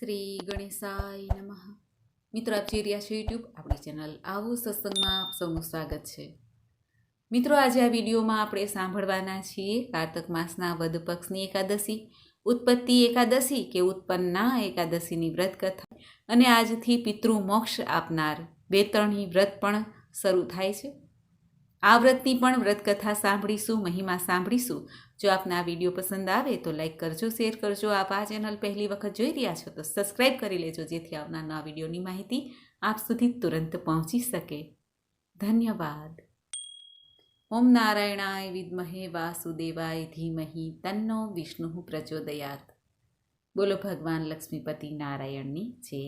શ્રી ગણેશાય નમઃ. મિત્રો, આપ જોઈ રહ્યા છો યુટ્યુબ આપણી ચેનલ આવો સત્સંગમાં આપ સૌનું સ્વાગત છે. મિત્રો, આજે આ વિડીયોમાં આપણે સાંભળવાના છીએ કારતક માસના વધ પક્ષની એકાદશી, ઉત્પત્તિ એકાદશી કે ઉત્પન્ના એકાદશીની વ્રત કથા અને આજથી પિતૃ મોક્ષ આપનાર બેતરણી વ્રત પણ શરૂ થાય છે. આ વ્રતની પણ વ્રત કથા સાંભળીશું, મહિમા સાંભળીશું. જો આપને આ વીડિયો પસંદ આવે તો લાઈક કરજો, શેર કરજો. આપ આ ચેનલ પહેલી વખત જોઈ રહ્યા છો તો સબસ્ક્રાઈબ કરી લેજો, જેથી આવનાર નવા વિડીયોની માહિતી આપ સુધી તુરંત પહોંચી શકે. ધન્યવાદ. ઓમ નારાયણાય વિદ્મહે વાસુદેવાય ધીમહી તન્નો વિષ્ણુ પ્રચોદયાત. બોલો ભગવાન લક્ષ્મીપતિ નારાયણની જય.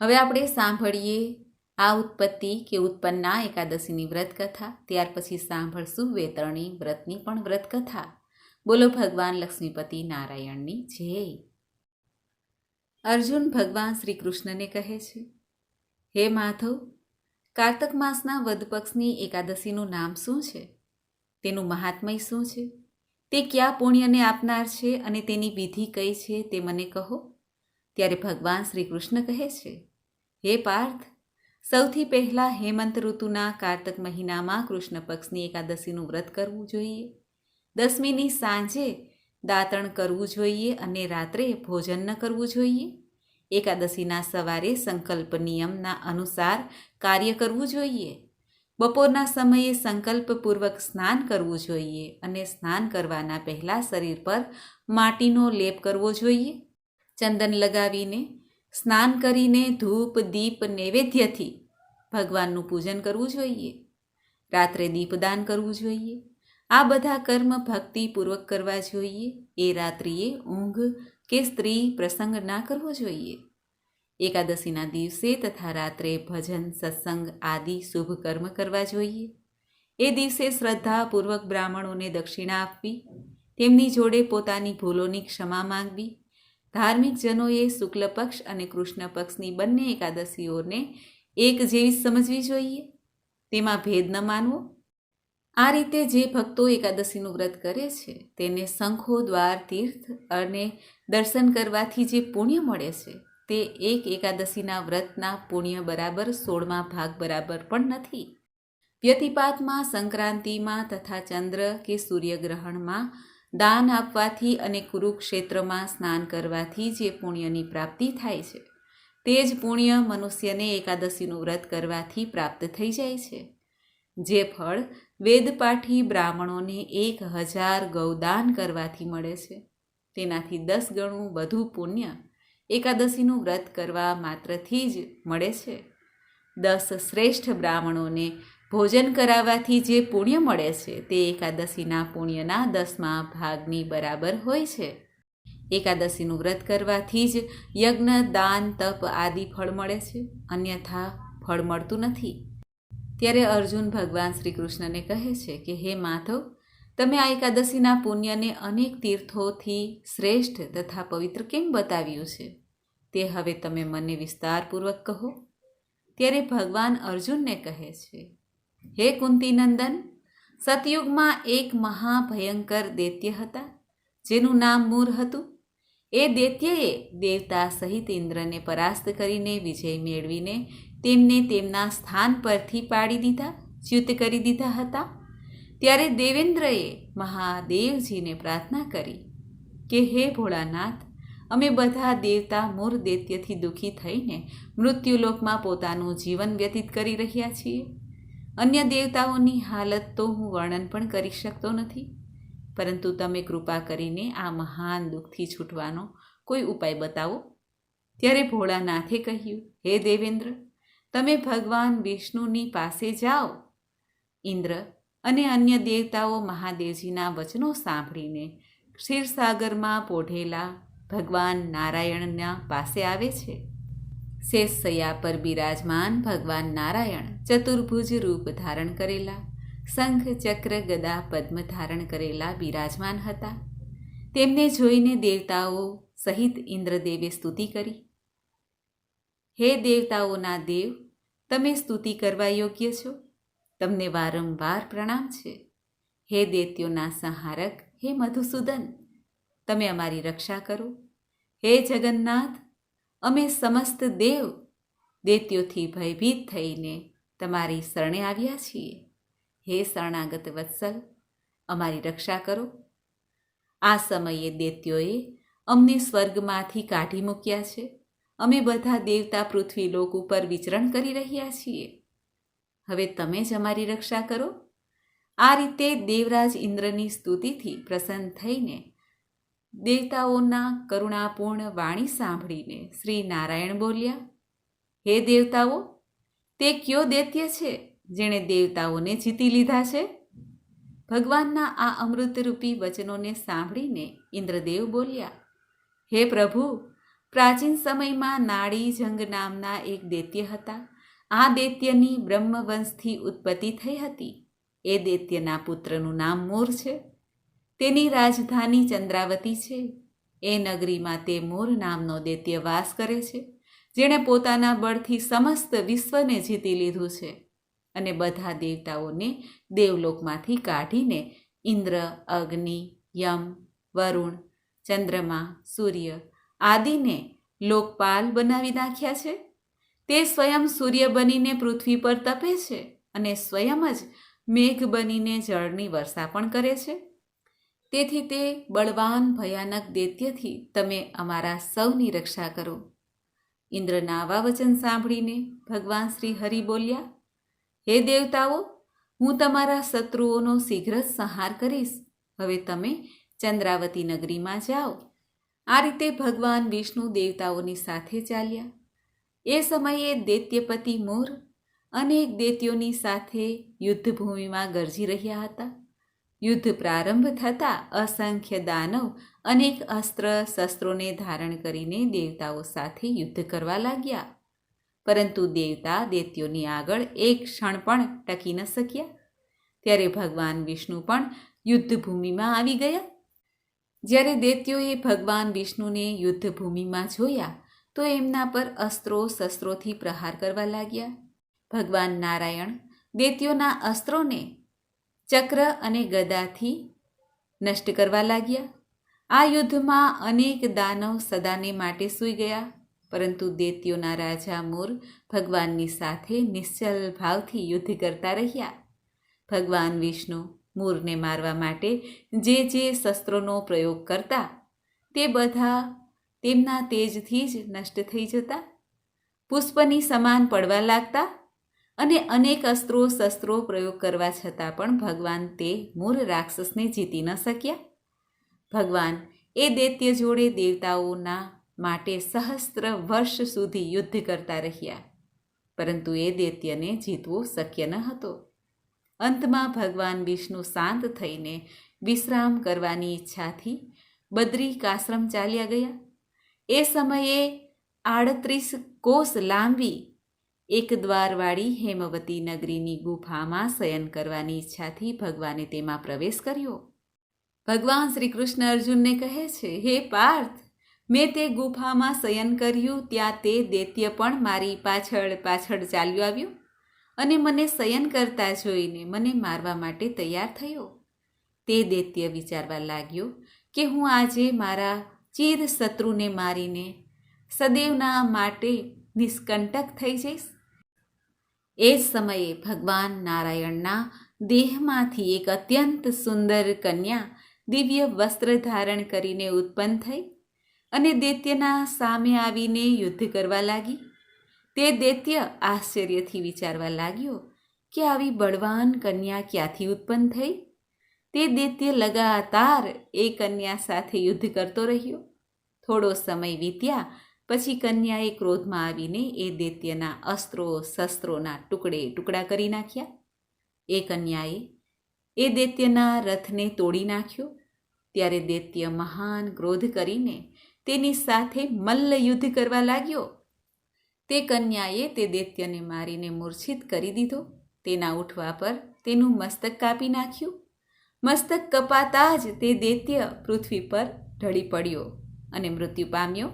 હવે આપણે સાંભળીએ આ ઉત્પત્તિ કે ઉત્પન્ના એકાદશીની વ્રત કથા ત્યાર પછી સાંભળશું વેતરણી વ્રતની પણ વ્રત કથા બોલો ભગવાન લક્ષ્મીપતિ નારાયણની જય. અર્જુન ભગવાન શ્રી કૃષ્ણને કહે છે, હે માધવ, કારતક માસના વધપક્ષની એકાદશીનું નામ શું છે? તેનું મહાત્મય શું છે? તે કયા પુણ્યને આપનાર છે અને તેની વિધિ કઈ છે તે મને કહો. ત્યારે ભગવાન શ્રી કૃષ્ણ કહે છે, હે પાર્થ સૌથી પહેલાં હેમંત ઋતુના કારતક મહિનામાં કૃષ્ણ પક્ષની એકાદશીનું વ્રત કરવું જોઈએ. દસમીની સાંજે દાંતણ કરવું જોઈએ અને રાત્રે ભોજન ન કરવું જોઈએ. એકાદશીના સવારે સંકલ્પ નિયમના અનુસાર કાર્ય કરવું જોઈએ. બપોરના સમયે સંકલ્પપૂર્વક સ્નાન કરવું જોઈએ અને સ્નાન કરવાના પહેલાં શરીર પર માટીનો લેપ કરવો જોઈએ. ચંદન લગાવીને સ્નાન કરીને ધૂપ, દીપ, નૈવેદ્યથી ભગવાનનું પૂજન કરવું જોઈએ. રાત્રે દીપદાન કરવું જોઈએ. આ બધા કર્મ ભક્તિપૂર્વક કરવા જોઈએ. એ રાત્રિએ ઊંઘ કે સ્ત્રી પ્રસંગ ના કરવો જોઈએ. એકાદશીના દિવસે તથા રાત્રે ભજન, સત્સંગ આદિ શુભ કર્મ કરવા જોઈએ. એ દિવસે શ્રદ્ધાપૂર્વક બ્રાહ્મણોને દક્ષિણા આપવી, તેમની જોડે પોતાની ભૂલોની ક્ષમા માંગવી ધાર્મિક જનોએ શુક્લ પક્ષ અને કૃષ્ણ પક્ષની બંને એકાદશીઓને એક જેવી સમજવી જોઈએ. તેમાં ભેદ ન માનવો. આ રીતે જે ભક્તો એકાદશીનું વ્રત કરે છે, તેને શંખો, દ્વાર, તીર્થ અને દર્શન કરવાથી જે પુણ્ય મળે છે, તે એક એકાદશીના વ્રતના પુણ્ય બરાબર સોળમા ભાગ બરાબર પણ નથી. વ્યતિપાતમાં સંક્રાંતિમાં તથા ચંદ્ર કે સૂર્યગ્રહણમાં દાન આપવાથી અને કુરુક્ષેત્રમાં સ્નાન કરવાથી જે પુણ્યની પ્રાપ્તિ થાય છે, તે જ પુણ્ય મનુષ્યને એકાદશીનું વ્રત કરવાથી પ્રાપ્ત થઈ જાય છે. જે ફળ વેદપાઠી બ્રાહ્મણોને એક હજાર ગૌદાન કરવાથી મળે છે. તેનાથી દસ ગણું વધુ પુણ્ય એકાદશીનું વ્રત કરવા માત્રથી જ મળે છે. દસ શ્રેષ્ઠ બ્રાહ્મણોને ભોજન કરાવવાથી જે પુણ્ય મળે છે, તે એકાદશીના પુણ્યના દસમા ભાગની બરાબર હોય છે. એકાદશીનું વ્રત કરવાથી જ યજ્ઞ, દાન, તપ આદિ ફળ મળે છે, અન્યથા ફળ મળતું નથી. ત્યારે અર્જુન ભગવાન શ્રી કૃષ્ણને કહે છે કે, હે માધવ, તમે આ એકાદશીના પુણ્યને અનેક તીર્થોથી શ્રેષ્ઠ તથા પવિત્ર કેમ બતાવ્યું છે? તે હવે તમે મને વિસ્તારપૂર્વક કહો. ત્યારે ભગવાન અર્જુનને કહે છે હે કુંતીનંદન, સતયુગમાં એક મહાભયંકર દૈત્ય હતા, જેનું નામ મૂર હતું. એ દૈત્યએ દેવતા સહિત ઇન્દ્રને પરાસ્ત કરીને વિજય મેળવીને તેમને તેમના સ્થાન પરથી પાડી દીધા ચ્યુત કરી દીધા હતા. ત્યારે દેવેન્દ્રએ મહાદેવજીને પ્રાર્થના કરી કે, હે ભોળાનાથ, અમે બધા દેવતા મૂર દૈત્યથી દુઃખી થઈને મૃત્યુલોકમાં પોતાનું જીવન વ્યતીત કરી રહ્યા છીએ. અન્ય દેવતાઓની હાલત તો હું વર્ણન પણ કરી શકતો નથી, પરંતુ તમે કૃપા કરીને આ મહાન દુઃખથી છૂટવાનો કોઈ ઉપાય બતાવો. ત્યારે ભોળાનાથે કહ્યું, હે દેવેન્દ્ર, તમે ભગવાન વિષ્ણુની પાસે જાઓ. ઇન્દ્ર અને અન્ય દેવતાઓ મહાદેવજીના વચનો સાંભળીને ક્ષીરસાગરમાં પોઢેલા ભગવાન નારાયણના પાસે આવે છે. શેષસયા પર બિરાજમાન ભગવાન નારાયણ ચતુર્ભુજ રૂપ ધારણ કરેલા શંખ ચક્ર ગદા પદ્મ ધારણ કરેલા બિરાજમાન હતા. તેમને જોઈને દેવતાઓ સહિત ઇન્દ્રદેવે સ્તુતિ કરી. હે દેવતાઓના દેવ, તમે સ્તુતિ કરવા યોગ્ય છો? તમને વારંવાર પ્રણામ છે. હે દૈત્યોના સંહારક, હે મધુસૂદન, તમે અમારી રક્ષા કરો. હે જગન્નાથ અમે સમસ્ત દેવ દેત્યોથી ભયભીત થઈને તમારી શરણે આવ્યા છીએ. હે શરણાગત વત્સલ, અમારી રક્ષા કરો. આ સમયે દૈત્યોએ અમને સ્વર્ગમાંથી કાઢી મૂક્યા છે. અમે બધા દેવતા પૃથ્વી લોક ઉપર વિચરણ કરી રહ્યા છીએ. હવે તમે જ અમારી રક્ષા કરો. આ રીતે દેવરાજ ઇન્દ્રની સ્તુતિથી પ્રસન્ન થઈને દેવતાઓના કરુણાપૂર્ણ વાણી સાંભળીને શ્રી નારાયણ બોલ્યા, હે દેવતાઓ, તે કયો દૈત્ય છે જેણે દેવતાઓને જીતી લીધા છે? ભગવાનના આ અમૃતરૂપી વચનોને સાંભળીને ઇન્દ્રદેવ બોલ્યા, હે પ્રભુ, પ્રાચીન સમયમાં નાડી જંગ નામના એક દૈત્ય હતા. આ દૈત્યની બ્રહ્મવંશથી ઉત્પત્તિ થઈ હતી. એ દૈત્યના પુત્રનું નામ મોર છે. તેની રાજધાની ચંદ્રાવતી છે. એ નગરીમાં તે મોર નામનો દૈત્ય વાસ કરે છે, જેણે પોતાના બળથી સમસ્ત વિશ્વને જીતી લીધું છે અને બધા દેવતાઓને દેવલોકમાંથી કાઢીને ઇન્દ્ર, અગ્નિ, યમ, વરુણ, ચંદ્રમા, સૂર્ય આદિને લોકપાલ બનાવી નાખ્યા છે. તે સ્વયં સૂર્ય બનીને પૃથ્વી પર તપે છે અને સ્વયં જ મેઘ બનીને જળની વર્ષા પણ કરે છે. તેથી તે બળવાન ભયાનક દૈત્યથી તમે અમારા સૌની રક્ષા કરો. ઇન્દ્રના આવા વચન સાંભળીને ભગવાન શ્રી હરિ બોલ્યા, હે દેવતાઓ, હું તમારા શત્રુઓનો શીઘ્ર સંહાર કરીશ. હવે તમે ચંદ્રાવતી નગરીમાં જાઓ. આ રીતે ભગવાન વિષ્ણુ દેવતાઓની સાથે ચાલ્યા. એ સમયે દૈત્યપતિ મોર અનેક દૈત્યોની સાથે યુદ્ધભૂમિમાં ગરજી રહ્યા હતા. યુદ્ધ પ્રારંભ થતાં અસંખ્ય દાનવ અનેક અસ્ત્ર શસ્ત્રોને ધારણ કરીને દેવતાઓ સાથે યુદ્ધ કરવા લાગ્યા. પરંતુ દેવતા દૈત્યોની આગળ એક ક્ષણ પણ ટકી ન શક્યા. ત્યારે ભગવાન વિષ્ણુ પણ યુદ્ધભૂમિમાં આવી ગયા. જ્યારે દૈત્યોએ ભગવાન વિષ્ણુને યુદ્ધભૂમિમાં જોયા, તો એમના પર અસ્ત્રો શસ્ત્રોથી પ્રહાર કરવા લાગ્યા. ભગવાન નારાયણ દૈત્યોના અસ્ત્રોને ચક્ર અને ગદાથી નષ્ટ કરવા લાગ્યા. આ યુદ્ધમાં અનેક દાનવ સદાને માટે સૂઈ ગયા, પરંતુ દૈત્યોના રાજા મોર ભગવાનની સાથે નિશ્ચલ ભાવથી યુદ્ધ કરતા રહ્યા. ભગવાન વિષ્ણુ મૂરને મારવા માટે જે જે શસ્ત્રોનો પ્રયોગ કરતા, તે બધા તેમના તેજથી જ નષ્ટ થઈ જતા. પુષ્પની સમાન પડવા લાગતા અને અનેક અસ્ત્રો શસ્ત્રો પ્રયોગ કરવા છતાં પણ ભગવાન તે મૂર રાક્ષસને જીતી ન શક્યા. ભગવાન એ દૈત્ય જોડે દેવતાઓના માટે સહસ્ત્ર વર્ષ સુધી યુદ્ધ કરતા રહ્યા, પરંતુ એ દૈત્યને જીતવો શક્ય ન હતો. અંતમાં ભગવાન વિષ્ણુ શાંત થઈને વિશ્રામ કરવાની ઈચ્છાથી બદ્રિકાશ્રમ ચાલ્યા ગયા. એ સમયે આડત્રીસ કોષ લાંબી એક દ્વારવાળી હેમવતી નગરીની ગુફામાં શયન કરવાની ઈચ્છાથી ભગવાને તેમાં પ્રવેશ કર્યો. ભગવાન શ્રી કૃષ્ણ અર્જુનને કહે છે, હે પાર્થ, મેં તે ગુફામાં શયન કર્યું, ત્યાં તે દૈત્ય પણ મારી પાછળ પાછળ ચાલ્યું આવ્યું અને મને શયન કરતા જોઈને મને મારવા માટે તૈયાર થયો. તે દૈત્ય વિચારવા લાગ્યો કે હું આજે મારા ચીર શત્રુને મારીને સદૈવના માટે નિષ્કંટક થઈ જઈશ. એ સમયે ભગવાન નારાયણના દેહમાંથી એક અત્યંત સુંદર કન્યા દિવ્ય વસ્ત્ર ધારણ કરીને ઉત્પન્ન થઈ અને દૈત્યના સામે આવીને યુદ્ધ કરવા લાગી. તે દૈત્ય આશ્ચર્યથી વિચારવા લાગ્યો કે આવી બળવાન કન્યા ક્યાંથી ઉત્પન્ન થઈ? તે દૈત્ય લગાતાર એ કન્યા સાથે યુદ્ધ કરતો રહ્યો. થોડો સમય વીત્યા પછી કન્યાએ ક્રોધમાં આવીને એ દૈત્યના અસ્ત્રો, શસ્ત્રોના ટુકડે ટુકડા કરી નાખ્યા. એ કન્યાએ એ દૈત્યના રથને તોડી નાખ્યો. ત્યારે દૈત્ય મહાન ક્રોધ કરીને તેની સાથે મલ્લ યુદ્ધ કરવા લાગ્યો. તે કન્યાએ તે દૈત્યને મારીને મૂર્છિત કરી દીધો. તેના ઉઠવા પર તેનું મસ્તક કાપી નાખ્યું. મસ્તક કપાતા જ તે દૈત્ય પૃથ્વી પર ઢળી પડ્યો અને મૃત્યુ પામ્યો.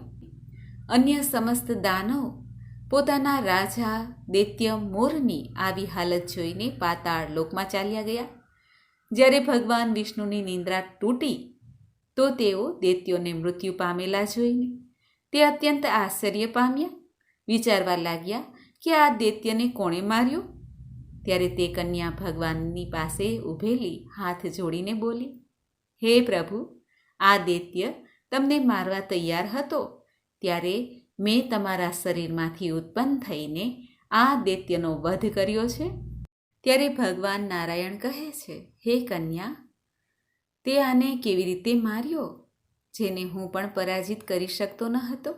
અન્ય સમસ્ત દાનવ પોતાના રાજા દૈત્ય મોરની આવી હાલત જોઈને પાતાળ લોકમાં ચાલ્યા ગયા. જ્યારે ભગવાન વિષ્ણુની નિંદ્રા તૂટી, તો તેઓ દૈત્યોને મૃત્યુ પામેલા જોઈને તે અત્યંત આશ્ચર્ય પામ્યા. વિચારવા લાગ્યા કે આ દૈત્યને કોણે માર્યો? ત્યારે તે કન્યા ભગવાનની પાસે ઊભેલી હાથ જોડીને બોલી, હે પ્રભુ, આ દૈત્ય તમને મારવા તૈયાર હતો. ત્યારે મેં તમારા શરીરમાંથી ઉત્પન્ન થઈને આ દૈત્યનો વધ કર્યો છે? ત્યારે ભગવાન નારાયણ કહે છે, હે કન્યા, તે આને કેવી રીતે માર્યો? જેને હું પણ પરાજિત કરી શકતો ન હતો.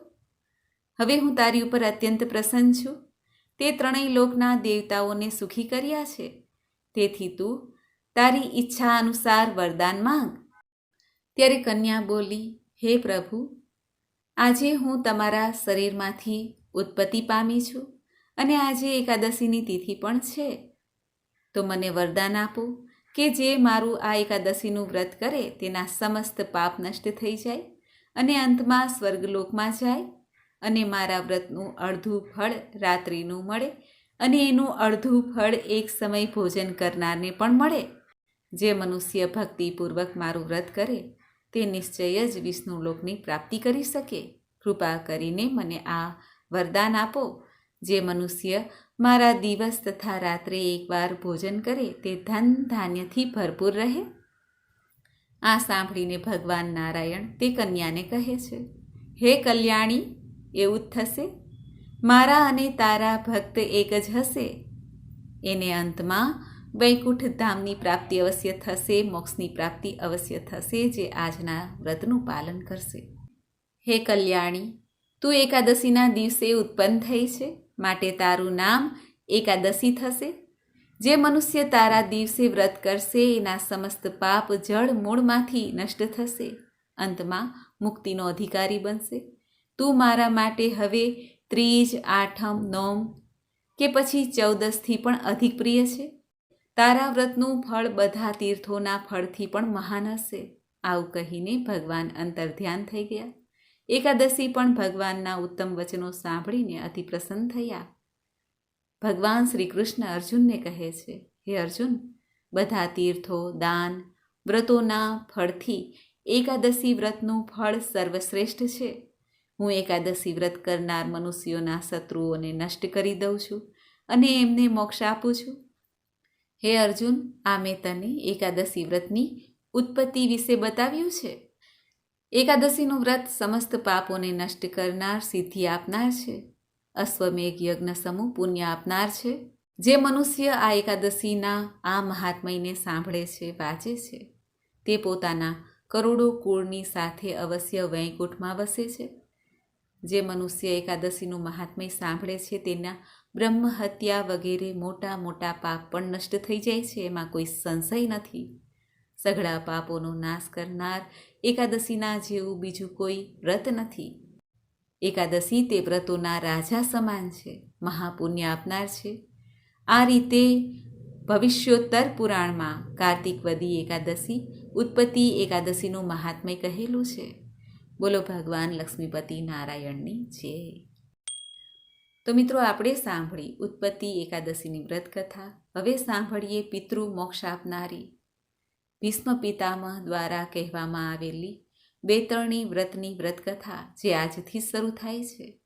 હવે હું તારી ઉપર અત્યંત પ્રસન્ન છું. તે ત્રણેય લોકના દેવતાઓને સુખી કર્યા છે. તેથી તું તારી ઈચ્છા અનુસાર વરદાન માંગ. ત્યારે કન્યા બોલી, હે પ્રભુ આજે હું તમારા શરીરમાંથી ઉત્પત્તિ પામી છું અને આજે એકાદશીની તિથિ પણ છે. તો મને વરદાન આપો કે જે મારું આ એકાદશીનું વ્રત કરે તેના સમસ્ત પાપ નષ્ટ થઈ જાય અને અંતમાં સ્વર્ગલોકમાં જાય અને મારા વ્રતનું અડધું ફળ રાત્રિનું મળે અને એનું અડધું ફળ એક સમય ભોજન કરનારને પણ મળે. જે મનુષ્ય ભક્તિપૂર્વક મારું વ્રત કરે તે નિશ્ચય જ વિષ્ણુ લોકની પ્રાપ્તિ કરી શકે. કૃપા કરીને મને આ વરદાન આપો. જે મનુષ્ય મારા દિવસ તથા રાત્રે એકવાર ભોજન કરે તે ધન ધાન્યથી ભરપૂર રહે. આ સાંભળીને ભગવાન નારાયણ તે કન્યાને કહે છે, હે કલ્યાણી, એવું જ થશે? મારા અને તારા ભક્ત એક જ હશે. એને અંતમાં વૈકુંઠ ધામની પ્રાપ્તિ અવશ્ય થશે, મોક્ષની પ્રાપ્તિ અવશ્ય થશે, જે આજના વ્રતનું પાલન કરશે. હે કલ્યાણી, તું એકાદશીના દિવસે ઉત્પન્ન થઈ છે. માટે તારું નામ એકાદશી થશે. જે મનુષ્ય તારા દિવસે વ્રત કરશે, એના સમસ્ત પાપ જળ મૂળમાંથી નષ્ટ થશે. અંતમાં મુક્તિનો અધિકારી બનશે. તું મારા માટે હવે ત્રીજ, આઠમ, નોમ કે પછી ચૌદસથી પણ અધિક પ્રિય છે. તારા વ્રતનું ફળ બધા તીર્થોના ફળથી પણ મહાન હશે. આવું કહીને ભગવાન અંતર ધ્યાન થઈ ગયા. એકાદશી પણ ભગવાનના ઉત્તમ વચનો સાંભળીને અતિ પ્રસન્ન થયા. ભગવાન શ્રી કૃષ્ણ અર્જુનને કહે છે, હે અર્જુન, બધા તીર્થો, દાન, વ્રતોના ફળથી એકાદશી વ્રતનું ફળ સર્વશ્રેષ્ઠ છે. હું એકાદશી વ્રત કરનાર મનુષ્યોના શત્રુઓને નષ્ટ કરી દઉં છું અને એમને મોક્ષ આપું છું. હે અર્જુન, આ મેં તને એકાદશી વ્રતની ઉત્પત્તિ વિશે બતાવ્યું છે? એકાદશીનું વ્રત સમસ્ત પાપોને નષ્ટ કરનાર, સિદ્ધિ આપનાર છે. અશ્વમેઘ યજ્ઞ સમૂહ પુણ્ય આપનાર છે. જે મનુષ્ય આ એકાદશીના, આ મહાત્મયને સાંભળે છે, વાંચે છે. તે પોતાના કરોડો કુળની સાથે અવશ્ય વૈકુંઠમાં વસે છે. જે મનુષ્ય એકાદશીનું મહાત્મય સાંભળે છે, તેના બ્રહ્મ હત્યા વગેરે મોટા મોટા પાપ પણ નષ્ટ થઈ જાય છે, એમાં કોઈ સંશય નથી. સઘળા પાપોનો નાશ કરનાર એકાદશીના જેવું બીજું કોઈ વ્રત નથી. એકાદશી તે વ્રતોના રાજા સમાન છે, મહાપુણ્ય આપનાર છે. આ રીતે ભવિષ્યોત્તર પુરાણમાં કાર્તિકવદી એકાદશી, ઉત્પત્તિ એકાદશીનું મહાત્મય કહેલું છે. બોલો ભગવાન લક્ષ્મીપતિ નારાયણની જય. તો મિત્રો, આપણે સાંભળી ઉત્પત્તિ એકાદશીની વ્રત કથા હવે સાંભળીએ પિતૃ મોક્ષ આપનારી ભીષ્મ પિતામહ દ્વારા કહેવામાં આવેલી બેતરણી વ્રતની વ્રતકથા જે આજથી શરૂ થાય છે.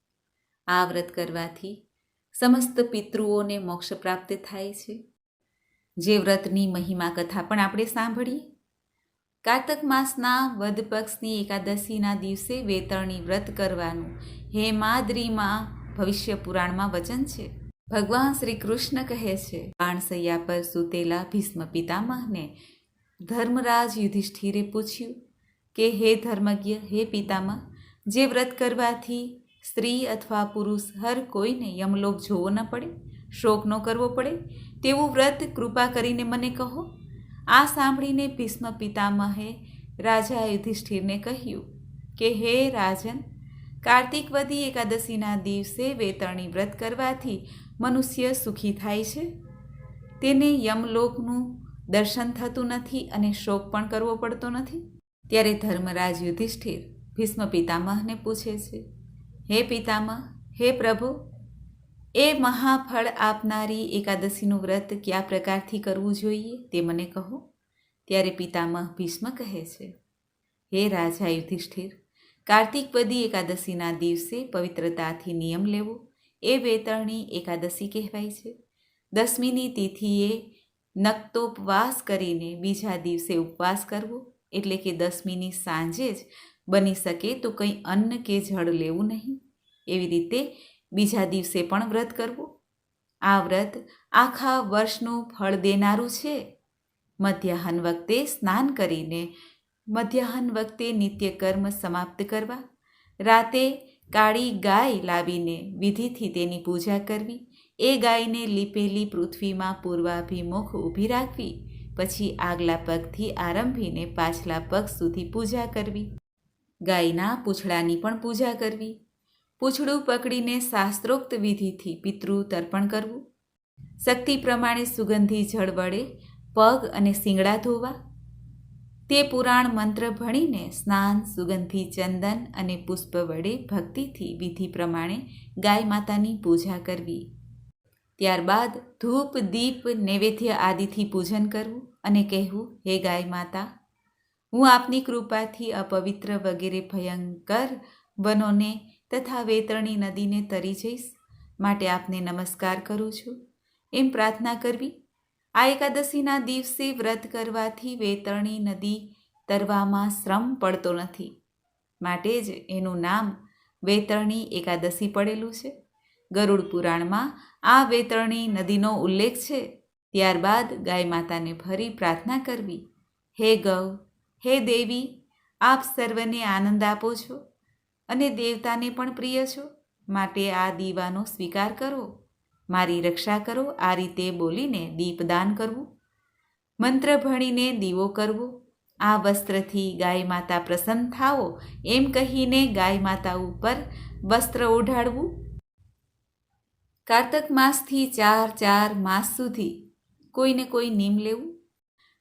આ વ્રત કરવાથી સમસ્ત પિતૃઓને મોક્ષ પ્રાપ્ત થાય છે. જે વ્રતની મહિમા કથા પણ આપણે સાંભળીએ. કાર્તક માસના વધ પક્ષની એકાદશીના દિવસે વેતરણી વ્રત કરવાનું. હેમાદ્રીમાં ભવિષ્ય પુરાણમાં વચન છે. ભગવાન શ્રી કૃષ્ણ કહે છે, બાણસૈયા પર સૂતેલા ભીષ્મ પિતામહને ધર્મરાજ યુધિષ્ઠિરે પૂછ્યું કે, હે ધર્મજ્ઞ, હે પિતામહ, જે વ્રત કરવાથી સ્ત્રી અથવા પુરુષ હર કોઈને યમલોક જોવો ન પડે, શોક ન કરવો પડે? તેવું વ્રત કૃપા કરીને મને કહો. આ સાંભળીને ભીષ્મ પિતામહે રાજા યુધિષ્ઠિરને કહ્યું કે, હે રાજન કાર્તિકવદી એકાદશીના દિવસે વેતરણી વ્રત કરવાથી મનુષ્ય સુખી થાય છે. તેને યમલોકનું દર્શન થતું નથી અને શોક પણ કરવો પડતો નથી. ત્યારે ધર્મરાજ યુધિષ્ઠિર ભીષ્મ પિતામહને પૂછે છે, હે પિતામહ, હે પ્રભુ, એ મહાફળ આપનારી એકાદશીનું વ્રત કયા પ્રકારથી કરવું જોઈએ તે મને કહો. ત્યારે પિતામહ ભીષ્મ કહે છે, હે રાજા યુધિષ્ઠિર કાર્તિક વદી એકાદશીના દિવસે પવિત્રતાથી નિયમ લેવો. એ વેતરણી એકાદશી કહેવાય છે. દસમીની તિથિએ નક્તોપવાસ કરીને બીજા દિવસે ઉપવાસ કરવો. એટલે કે દસમીની સાંજે જ બની શકે તો કંઈ અન્ન કે જળ લેવું નહીં. એવી રીતે બીજા દિવસે પણ વ્રત કરવું. આ વ્રત આખા વર્ષનું ફળ દેનારું છે. મધ્યાહન વખતે સ્નાન કરીને મધ્યાહન વખતે નિત્યકર્મ સમાપ્ત કરવા, રાતે કાળી ગાય લાવીને વિધિથી તેની પૂજા કરવી, એ ગાયને લીપેલી પૃથ્વીમાં પૂર્વાભિમુખ ઊભી રાખવી, પછી આગલા પગથી આરંભીને પાછલા પગ સુધી પૂજા કરવી, ગાયના પૂંછડાની પણ પૂજા કરવી, પૂંછડું પકડીને શાસ્ત્રોક્ત વિધિથી પિતૃ તર્પણ કરવું, શક્તિ પ્રમાણે સુગંધી જળ વડે પગ અને શિંગડા ધોવા તે પુરાણ મંત્ર ભણીને સ્નાન, સુગંધી, ચંદન અને પુષ્પ વડે ભક્તિથી વિધિ પ્રમાણે ગાય માતાની પૂજા કરવી. ત્યારબાદ ધૂપ, દીપ, નૈવેદ્ય આદિથી પૂજન કરવું અને કહેવું, હે ગાય માતા, હું આપની કૃપાથી અપવિત્ર વગેરે ભયંકર વનોને તથા વેતરણી નદીને તરી જઈશ. માટે આપને નમસ્કાર કરું છું. એમ પ્રાર્થના કરવી આ એકાદશીના દિવસે વ્રત કરવાથી વેતરણી નદી તરવામાં શ્રમ પડતો નથી. માટે જ એનું નામ વેતરણી એકાદશી પડેલું છે. ગરુડ પુરાણમાં આ વેતરણી નદીનો ઉલ્લેખ છે. ત્યારબાદ ગાય માતાને ફરી પ્રાર્થના કરવી. હે ગૌ, હે દેવી, આપ સર્વને આનંદ આપો છો અને દેવતાને પણ પ્રિય છો. માટે આ દીવાનો સ્વીકાર કરો. મારી રક્ષા કરો, આ રીતે બોલીને દીપદાન કરવું. મંત્ર ભણીને દીવો કરવો. આ વસ્ત્રથી ગાય માતા પ્રસન્ન થાઓ, એમ કહીને ગાય માતા ઉપર વસ્ત્ર ઓઢાડવું. કારતક માસથી ચાર ચાર માસ સુધી કોઈને કોઈ નીમ લેવું.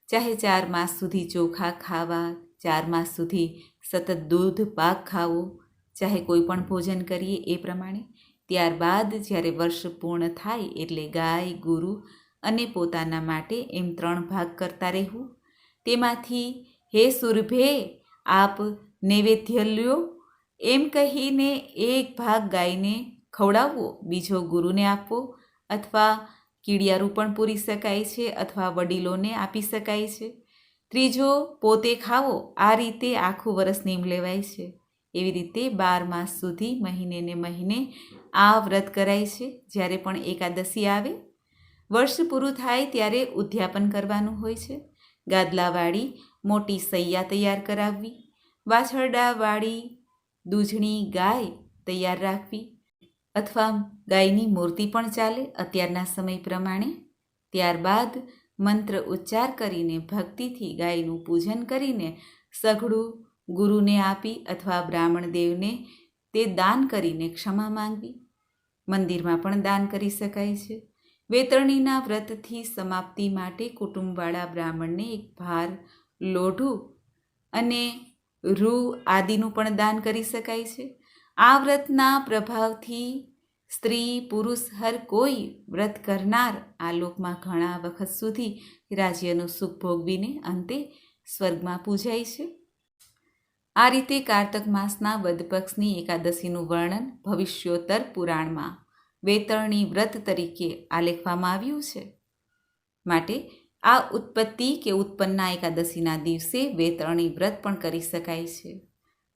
ચાહે ચાર માસ સુધી ચોખા ખાવા, ચાર માસ સુધી સતત દૂધ પાક ખાવો. ચાહે કોઈ પણ ભોજન કરીએ એ પ્રમાણે ત્યારબાદ જ્યારે વર્ષ પૂર્ણ થાય એટલે ગાય, ગુરુ અને પોતાના માટે એમ ત્રણ ભાગ કરતા રહેવું. તેમાંથી, હે સુરભે, આપ નૈવેદ્ય લ્યો. એમ કહીને એક ભાગ ગાયને ખવડાવવો, બીજો ગુરુને આપવો અથવા કીડિયારું પણ પૂરી શકાય છે અથવા વડીલોને આપી શકાય છે. ત્રીજો, પોતે ખાવો. આ રીતે આખું વરસ નીમ લેવાય છે. એવી રીતે બાર માસ સુધી મહિને ને મહિને આ વ્રત કરાય છે. જ્યારે પણ એકાદશી આવે, વર્ષ પૂરું થાય ત્યારે ઉદ્યાપન કરવાનું હોય છે. ગાદલાવાળી મોટી સૈયા તૈયાર કરાવવી. વાછરડાવાળી દૂધણી ગાય તૈયાર રાખવી. અથવા ગાયની મૂર્તિ પણ ચાલે અત્યારના સમય પ્રમાણે. ત્યારબાદ મંત્ર ઉચ્ચાર કરીને ભક્તિથી ગાયનું પૂજન કરીને સઘળું ગુરુને આપી અથવા બ્રાહ્મણ દેવને તે દાન કરીને ક્ષમા માંગવી. મંદિરમાં પણ દાન કરી શકાય છે. વેતરણીના વ્રતથી સમાપ્તિ માટે કુટુંબવાળા બ્રાહ્મણને એક ભાર, લોઢું અને રૂ આદિનું પણ દાન કરી શકાય છે. આ વ્રતના પ્રભાવથી સ્ત્રી, પુરુષ હર કોઈ વ્રત કરનાર આ લોકમાં ઘણા વખત સુધી રાજ્યનું સુખ ભોગવીને અંતે સ્વર્ગમાં પૂજાય છે. આ રીતે કારતક માસના વદપક્ષની એકાદશીનું વર્ણન ભવિષ્યોત્તર પુરાણમાં વેતરણી વ્રત તરીકે આલેખવામાં આવ્યું છે. માટે આ ઉત્પત્તિ કે ઉત્પન્ના એકાદશીના દિવસે વેતરણી વ્રત પણ કરી શકાય છે.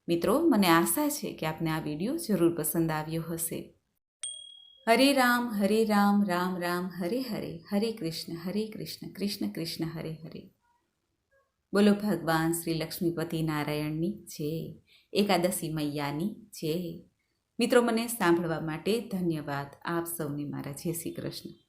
મિત્રો, મને આશા છે કે આપને આ વીડિયો જરૂર પસંદ આવ્યો હશે. હરે રામ હરે રામ રામ રામ, હરે હરે હરે કૃષ્ણ હરે કૃષ્ણ કૃષ્ણ કૃષ્ણ, હરે હરે. બોલો ભગવાન શ્રી લક્ષ્મીપતિ નારાયણની છે એકાદશી મૈયાની છે મિત્રો, મને સાંભળવા માટે ધન્યવાદ. આપ સૌને મારા જય શ્રી કૃષ્ણ.